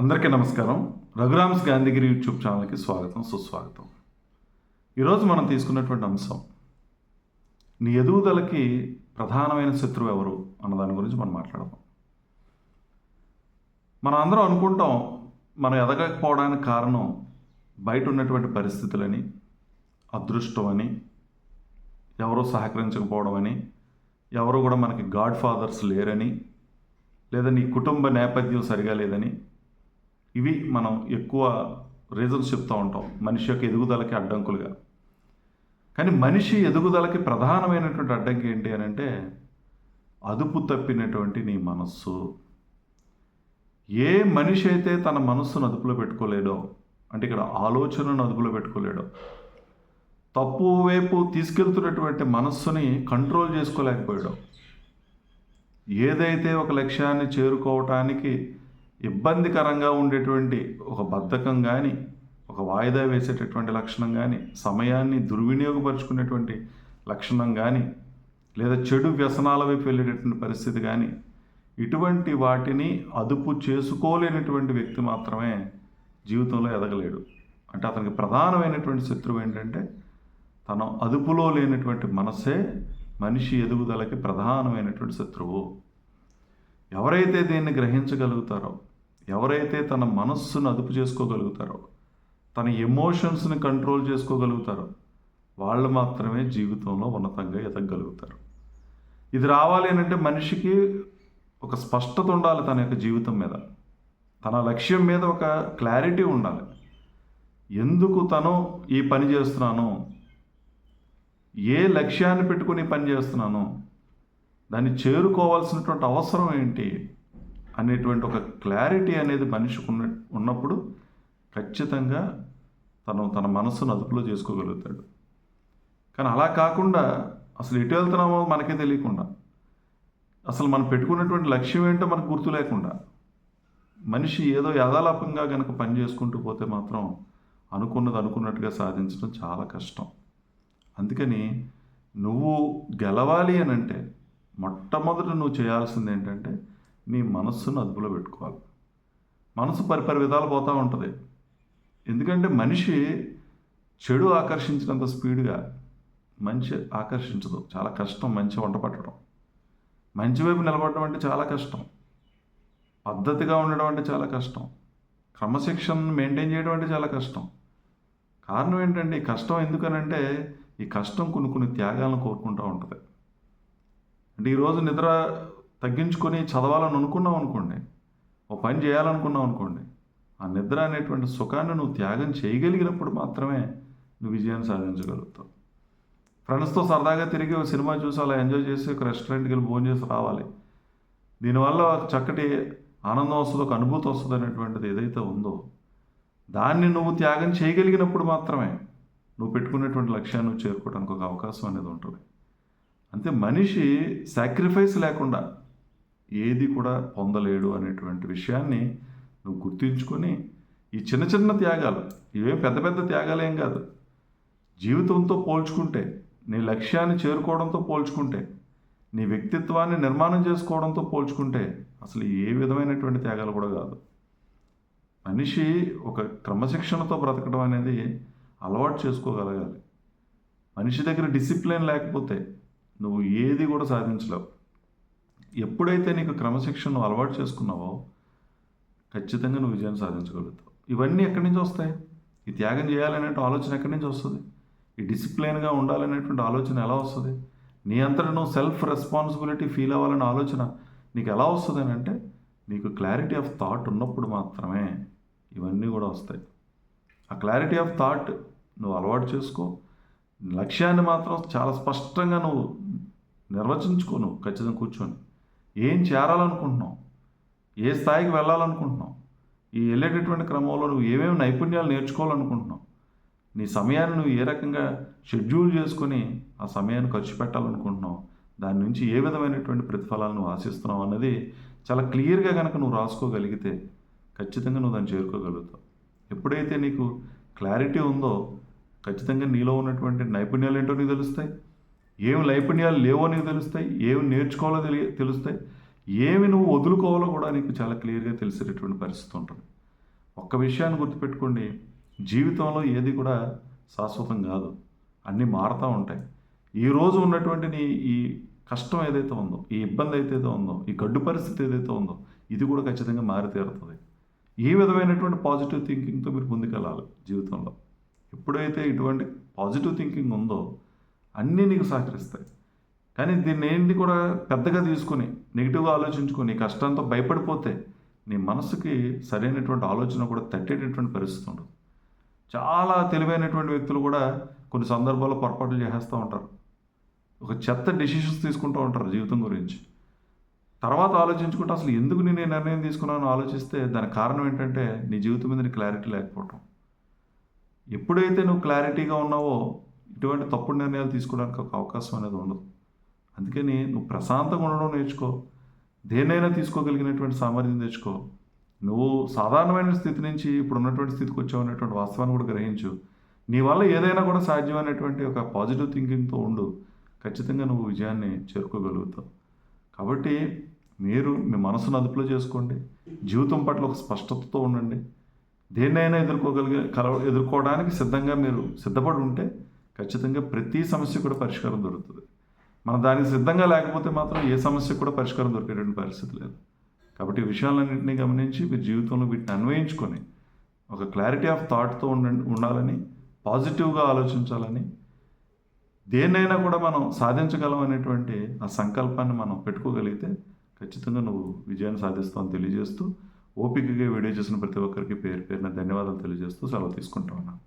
అందరికీ నమస్కారం. రఘురామ్స్ గాంధీగిరి యూట్యూబ్ ఛానల్కి స్వాగతం సుస్వాగతం. ఈరోజు మనం తీసుకున్నటువంటి అంశం నీ ఎదుగుదలకి ప్రధానమైన శత్రువు ఎవరు అన్న దాని గురించి మనం మాట్లాడదాం. మనం అందరం అనుకుంటాం మనం ఎదగకపోవడానికి కారణం బయట ఉన్నటువంటి పరిస్థితులని అదృష్టం అని ఎవరో సహకరించకపోవడం అని ఎవరు కూడా మనకి గాడ్ ఫాదర్స్ లేరని లేదా నీ కుటుంబ నేపథ్యం సరిగా లేదని ఇవి మనం ఎక్కువ రీజన్స్ చెప్తూ ఉంటాం. మనిషి యొక్క ఎదుగుదలకి అడ్డంకులుగా. కానీ మనిషి ఎదుగుదలకి ప్రధానమైనటువంటి అడ్డంకి ఏంటి అని అంటే అదుపు తప్పినటువంటి నీ మనస్సు. ఏ మనిషి అయితే తన మనస్సును అదుపులో పెట్టుకోలేడో అంటే ఇక్కడ ఆలోచనను అదుపులో పెట్టుకోలేడో తప్పు వైపు తీసుకెళ్తున్నటువంటి మనస్సుని కంట్రోల్ చేసుకోలేకపోయాడు ఏదైతే ఒక లక్ష్యాన్ని చేరుకోవటానికి ఇబ్బందికరంగా ఉండేటువంటి ఒక బద్ధకం కానీ ఒక వాయిదా వేసేటటువంటి లక్షణం కానీ సమయాన్ని దుర్వినియోగపరుచుకునేటువంటి లక్షణం కానీ లేదా చెడు వ్యసనాల వైపు వెళ్ళేటటువంటి పరిస్థితి కానీ ఇటువంటి వాటిని అదుపు చేసుకోలేనటువంటి వ్యక్తి మాత్రమే జీవితంలో ఎదగలేడు. అంటే అతనికి ప్రధానమైనటువంటి శత్రువు ఏంటంటే తన అదుపులో లేనటువంటి మనసే మనిషి ఎదుగుదలకి ప్రధానమైనటువంటి శత్రువు. ఎవరైతే దీన్ని గ్రహించగలుగుతారో ఎవరైతే తన మనస్సును అదుపు చేసుకోగలుగుతారో తన ఎమోషన్స్ని కంట్రోల్ చేసుకోగలుగుతారో వాళ్ళు మాత్రమే జీవితంలో ఉన్నతంగా ఎదగగలుగుతారు. ఇది రావాలి అంటే మనిషికి ఒక స్పష్టత ఉండాలి తన యొక్క జీవితం మీద. తన లక్ష్యం మీద ఒక క్లారిటీ ఉండాలి. ఎందుకు తను ఈ పని చేస్తున్నాను? ఏ లక్ష్యాన్ని పెట్టుకుని పని చేస్తున్నాను? దాన్ని చేరుకోవాల్సినటువంటి అవసరం ఏంటి? అనేటువంటి ఒక క్లారిటీ అనేది మనిషికి ఉన్న ఉన్నప్పుడు ఖచ్చితంగా తను తన మనస్సును అదుపులో చేసుకోగలుగుతాడు. కానీ అలా కాకుండా అసలు ఎటు వెళ్తున్నామో మనకే తెలియకుండా అసలు మనం పెట్టుకున్నటువంటి లక్ష్యం ఏంటో మనకు గుర్తు లేకుండా మనిషి ఏదో యథాలాపంగా కనుక పని చేసుకుంటూ పోతే మాత్రం అనుకున్నది అనుకున్నట్టుగా సాధించడం చాలా కష్టం. అందుకని నువ్వు గెలవాలి అని అంటే మొట్టమొదట నువ్వు చేయాల్సింది ఏంటంటే నీ మనస్సును అదుపులో పెట్టుకోవాలి. మనసు పరిపరి విధాలు పోతూ ఉంటుంది. ఎందుకంటే మనిషి చెడు ఆకర్షించినంత స్పీడ్గా మంచి ఆకర్షించదు. చాలా కష్టం మంచి వంట పట్టడం. మంచి వైపు నిలబడడం అంటే చాలా కష్టం. పద్ధతిగా ఉండడం అంటే చాలా కష్టం. క్రమశిక్షణను మెయింటైన్ చేయడం అంటే చాలా కష్టం. కారణం ఏంటంటే ఈ కష్టం ఎందుకనంటే ఈ కష్టం కొన్ని కొన్ని త్యాగాలను కోరుకుంటూ ఉంటుంది. అంటే ఈరోజు నిద్ర తగ్గించుకొని చదవాలని అనుకున్నావు అనుకోండి ఓ పని చేయాలనుకున్నావు అనుకోండి ఆ నిద్ర అనేటువంటి సుఖాన్ని నువ్వు త్యాగం చేయగలిగినప్పుడు మాత్రమే నువ్వు విజయాన్ని సాధించగలుగుతావు. ఫ్రెండ్స్తో సరదాగా తిరిగి ఒక సినిమా చూసి అలా ఎంజాయ్ చేసి ఒక రెస్టారెంట్కి వెళ్ళి భోజనం చేసి రావాలి. దీనివల్ల చక్కటి ఆనందం వస్తుంది ఒక అనుభూతి వస్తుంది అనేటువంటిది ఏదైతే ఉందో దాన్ని నువ్వు త్యాగం చేయగలిగినప్పుడు మాత్రమే నువ్వు పెట్టుకునేటువంటి లక్ష్యాన్ని చేరుకోవడానికి ఒక అవకాశం అనేది ఉంటుంది. అంతే మనిషి సాక్రిఫైస్ లేకుండా ఏది కూడా పొందలేడు అనేటువంటి విషయాన్ని నువ్వు గుర్తుంచుకొని ఈ చిన్న చిన్న త్యాగాలు ఇవేం పెద్ద పెద్ద త్యాగాలు ఏం కాదు. జీవితంతో పోల్చుకుంటే నీ లక్ష్యాన్ని చేరుకోవడంతో పోల్చుకుంటే నీ వ్యక్తిత్వాన్ని నిర్మాణం చేసుకోవడంతో పోల్చుకుంటే అసలు ఏ విధమైనటువంటి త్యాగాలు కూడా కాదు. మనిషి ఒక క్రమశిక్షణతో బ్రతకడం అనేది అలవాటు చేసుకోగలగాలి. మనిషి దగ్గర డిసిప్లిన్ లేకపోతే నువ్వు ఏది కూడా సాధించలేవు. ఎప్పుడైతే నీకు క్రమశిక్షణ నువ్వు అలవాటు చేసుకున్నావో ఖచ్చితంగా నువ్వు విజయం సాధించగలుగుతావు. ఇవన్నీ ఎక్కడి నుంచి వస్తాయి? ఈ త్యాగం చేయాలనేటువంటి ఆలోచన ఎక్కడి నుంచి వస్తుంది? ఈ డిసిప్లిన్గా ఉండాలనేటువంటి ఆలోచన ఎలా వస్తుంది? నీ అంతటా నువ్వు సెల్ఫ్ రెస్పాన్సిబిలిటీ ఫీల్ అవ్వాలనే ఆలోచన నీకు ఎలా వస్తుంది అని అంటే నీకు క్లారిటీ ఆఫ్ థాట్ ఉన్నప్పుడు మాత్రమే ఇవన్నీ కూడా వస్తాయి. ఆ క్లారిటీ ఆఫ్ థాట్ నువ్వు అలవాటు చేసుకో. లక్ష్యాన్ని మాత్రం చాలా స్పష్టంగా నువ్వు నిర్వచించుకో నువ్వు. ఖచ్చితంగా కూర్చొని. ఏం చేరాలనుకుంటున్నావు? ఏ స్థాయికి వెళ్ళాలనుకుంటున్నావు? ఈ వెళ్ళేటటువంటి క్రమంలో నువ్వు ఏమేమి నైపుణ్యాలు నేర్చుకోవాలనుకుంటున్నావు? నీ సమయాన్ని నువ్వు ఏ రకంగా షెడ్యూల్ చేసుకొని ఆ సమయాన్ని ఖర్చు పెట్టాలనుకుంటున్నావు? దాని నుంచి ఏ విధమైనటువంటి ప్రతిఫలాలు నువ్వు ఆశిస్తున్నావు అన్నది చాలా క్లియర్గా కనుక నువ్వు రాసుకోగలిగితే ఖచ్చితంగా నువ్వు దాన్ని చేరుకోగలుగుతావు. ఎప్పుడైతే నీకు క్లారిటీ ఉందో ఖచ్చితంగా నీలో ఉన్నటువంటి నైపుణ్యాలు ఏంటో నీకు తెలుస్తాయి. ఏమి నైపుణ్యాలు లేవో నీకు తెలుస్తాయి ఏమి నేర్చుకోవాలో తెలియ తెలుస్తాయి. ఏమి నువ్వు వదులుకోవాలో కూడా నీకు చాలా క్లియర్గా తెలిసేటటువంటి పరిస్థితి ఉంటుంది. ఒక్క విషయాన్ని గుర్తుపెట్టుకోండి జీవితంలో ఏది కూడా శాశ్వతం కాదు. అన్నీ మారుతూ ఉంటాయి. ఈ రోజు ఉన్నటువంటి నీ ఈ కష్టం ఏదైతే ఉందో ఈ ఇబ్బంది ఏదైతే ఉందో ఈ గడ్డు పరిస్థితి ఏదైతే ఉందో ఇది కూడా ఖచ్చితంగా మారి తీరుతుంది. ఈ విధమైనటువంటి పాజిటివ్ థింకింగ్తో మీరు ముందుకెళ్ళాలి జీవితంలో. ఎప్పుడైతే ఇటువంటి పాజిటివ్ థింకింగ్ ఉందో అన్నీ నీకు సహకరిస్తాయి. కానీ దీన్ని ఏంటి కూడా పెద్దగా తీసుకుని నెగిటివ్గా ఆలోచించుకుని నీ కష్టంతో భయపడిపోతే నీ మనసుకి సరైనటువంటి ఆలోచన కూడా తట్టేటటువంటి పరిస్థితి ఉండదు. చాలా తెలివైనటువంటి వ్యక్తులు కూడా కొన్ని సందర్భాల్లో పొరపాట్లు చేసేస్తూ ఉంటారు. ఒక చెత్త డెసిషన్స్ తీసుకుంటూ ఉంటారు జీవితం గురించి. తర్వాత ఆలోచించుకుంటే అసలు ఎందుకు నేను నిర్ణయం తీసుకున్నాను ఆలోచిస్తే దాని కారణం ఏంటంటే నీ జీవితం మీద నీ క్లారిటీ లేకపోవటం. ఎప్పుడైతే నువ్వు క్లారిటీగా ఉన్నావో ఇటువంటి తప్పుడు నిర్ణయాలు తీసుకోవడానికి ఒక అవకాశం అనేది ఉండదు. అందుకని నువ్వు ప్రశాంతంగా ఉండడం నేర్చుకో. దేన్నైనా తీసుకోగలిగినటువంటి సామర్థ్యం తెచ్చుకో. నువ్వు సాధారణమైన స్థితి నుంచి ఇప్పుడు ఉన్నటువంటి స్థితికి వచ్చావు అనేటువంటి వాస్తవాన్ని కూడా గ్రహించు. నీ వల్ల ఏదైనా కూడా సాధ్యమైనటువంటి ఒక పాజిటివ్ థింకింగ్తో ఉండు. ఖచ్చితంగా నువ్వు విజయాన్ని చేరుకోగలుగుతావు. కాబట్టి మీరు మీ మనసును అదుపులో చేసుకోండి. జీవితం పట్ల ఒక స్పష్టతతో ఉండండి. దేన్నైనా ఎదుర్కోగలిగే కల ఎదుర్కోవడానికి సిద్ధంగా మీరు సిద్ధపడి ఉంటే ఖచ్చితంగా ప్రతి సమస్య కూడా పరిష్కారం దొరుకుతుంది. మనం దానికి సిద్ధంగా లేకపోతే మాత్రం ఏ సమస్యకు కూడా పరిష్కారం దొరికేటువంటి పరిస్థితి లేదు. కాబట్టి విషయాలన్నింటినీ గమనించి మీరు జీవితంలో వీటిని అన్వయించుకొని ఒక క్లారిటీ ఆఫ్ థాట్తో ఉండ ఉండాలని పాజిటివ్గా ఆలోచించాలని దేన్నైనా కూడా మనం సాధించగలం అనేటువంటి ఆ సంకల్పాన్ని మనం పెట్టుకోగలిగితే ఖచ్చితంగా నువ్వు విజయాన్ని సాధిస్తావు అని తెలియజేస్తూ ఓపికగా వీడియో చేసిన ప్రతి ఒక్కరికి పేరు పేరున ధన్యవాదాలు తెలియజేస్తూ సెలవు తీసుకుంటా ఉన్నాను.